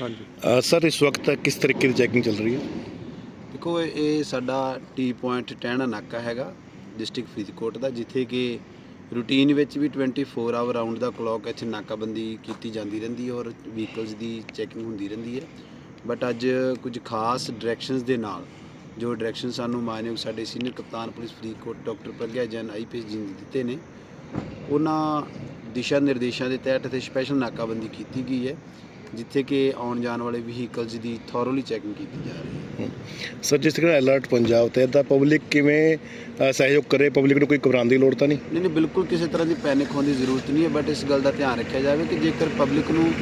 ਹਾਂਜੀ। ਸਰ ਇਸ ਵਕਤ ਕਿਸ ਤਰੀਕੇ ਦੀ ਚੈਕਿੰਗ ਚੱਲ ਰਹੀ ਹੈ? ਦੇਖੋ ਇਹ ਸਾਡਾ ਟੀ ਪੁਆਇੰਟ ਟਹਿਣਾ ਨਾਕਾ ਹੈਗਾ ਡਿਸਟ੍ਰਿਕਟ ਫਰੀਦਕੋਟ ਦਾ ਜਿੱਥੇ ਕਿ ਰੂਟੀਨ ਵਿੱਚ ਵੀ 24 ਆਵਰ ਰਾਉਂਡ ਦਾ ਕਲੌਕ ਇੱਥੇ ਨਾਕਾਬੰਦੀ ਕੀਤੀ ਜਾਂਦੀ ਰਹਿੰਦੀ ਹੈ ਔਰ ਵਹੀਕਲਸ ਦੀ ਚੈਕਿੰਗ ਹੁੰਦੀ ਰਹਿੰਦੀ ਹੈ। ਬਟ ਅੱਜ ਕੁਝ ਖਾਸ ਡਾਇਰੈਕਸ਼ਨਸ ਦੇ ਨਾਲ ਜੋ ਡਾਇਰੈਕਸ਼ਨ ਸਾਨੂੰ ਮਾਨਯੋਗ ਸਾਡੇ ਸੀਨੀਅਰ ਕਪਤਾਨ ਪੁਲਿਸ ਫਰੀਦਕੋਟ ਡਾਕਟਰ ਪ੍ਰਗਿਆ ਜੈਨ ਆਈਪੀਐਸ ਜੀ ਨੇ ਦਿੱਤੇ ਨੇ ਉਹਨਾਂ ਦਿਸ਼ਾ ਨਿਰਦੇਸ਼ਾਂ ਦੇ ਤਹਿਤ ਇੱਥੇ ਸਪੈਸ਼ਲ ਨਾਕਾਬੰਦੀ ਕੀਤੀ ਗਈ ਹੈ। ਜਿੱਥੇ ਕਿ ਆਉਣ ਜਾਣ ਵਾਲੇ ਵਹੀਕਲਸ ਦੀ ਥੋਰੋਲੀ ਚੈਕਿੰਗ ਕੀਤੀ ਜਾ ਰਹੀ ਹੈ। ਸਰ ਜਿਸ ਤਰ੍ਹਾਂ ਅਲਰਟ ਪੰਜਾਬ ਤੇ ਤਾਂ ਪਬਲਿਕ ਕਿਵੇਂ ਸਹਿਯੋਗ ਕਰੇ? ਪਬਲਿਕ ਨੂੰ ਕੋਈ ਘਬਰਾਉਣ ਦੀ ਲੋੜ ਤਾਂ ਨਹੀਂ? ਨਹੀਂ ਨਹੀਂ ਬਿਲਕੁਲ ਕਿਸੇ ਤਰ੍ਹਾਂ ਦੀ ਪੈਨਿਕ ਹੋਣ ਦੀ ਜ਼ਰੂਰਤ ਨਹੀਂ ਹੈ ਬਟ ਇਸ ਗੱਲ ਦਾ ਧਿਆਨ ਰੱਖਿਆ ਜਾਵੇ ਕਿ ਜੇਕਰ ਪਬਲਿਕ ਨੂੰ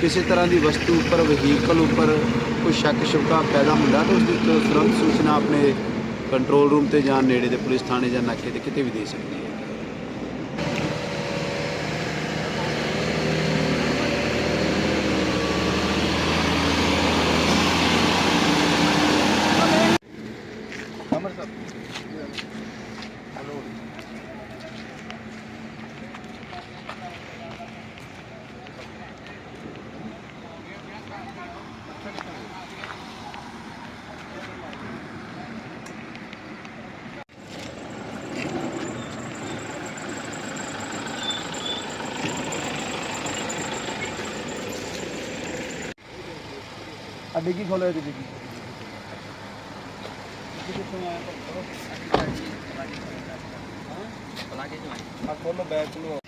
ਕਿਸੇ ਤਰ੍ਹਾਂ ਦੀ ਵਸਤੂ ਉੱਪਰ ਵਹੀਕਲ ਉੱਪਰ ਕੋਈ ਸ਼ੱਕ ਸ਼ੁਬਾ ਪੈਦਾ ਹੁੰਦਾ ਤਾਂ ਉਸ ਦੀ ਤੁਰੰਤ ਸੂਚਨਾ ਆਪਣੇ ਕੰਟਰੋਲ ਰੂਮ ਤੇ ਜਾਂ ਨੇੜੇ ਦੇ ਪੁਲਿਸ ਥਾਣੇ ਜਾਂ ਨਾਕੇ ਤੇ ਕਿਤੇ ਵੀ ਦੇ ਸਕਦੀ ਹੈ। আর দেখি ফলো হয়েছে দেখি হ্যাঁ? আর কোনো ব্যাগগুলো।